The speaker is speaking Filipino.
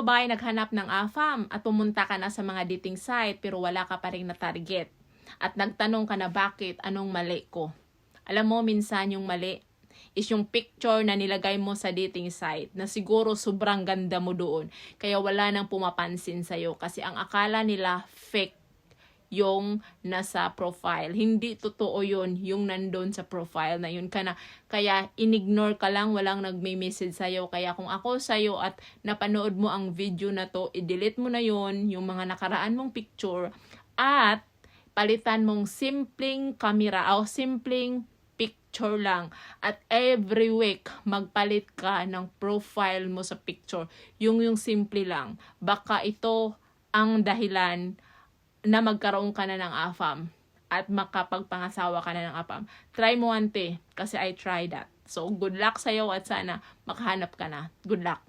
Babae naghanap ng AFAM at pumunta ka na sa mga dating site pero wala ka pa rin na target. At nagtanong ka na bakit, anong mali ko. Alam mo, minsan yung mali is yung picture na nilagay mo sa dating site na siguro sobrang ganda mo doon. Kaya wala nang pumapansin sa'yo kasi ang akala nila fake yung nasa profile. Hindi totoo yun, yung nandun sa profile na yun ka na. Kaya inignore ka lang, walang nagme-message sa'yo. Kaya kung ako sa'yo at napanood mo ang video na to, i-delete mo na yun, yung mga nakaraan mong picture, at palitan mong simpleng camera o simpleng picture lang. At every week, magpalit ka ng profile mo sa picture. Yung yung simple lang. Baka ito ang dahilan na magkaroon ka na ng AFAM at makapagpangasawa ka na ng AFAM. Try mo ante kasi I tried that. So, good luck sa'yo at sana makahanap ka na. Good luck.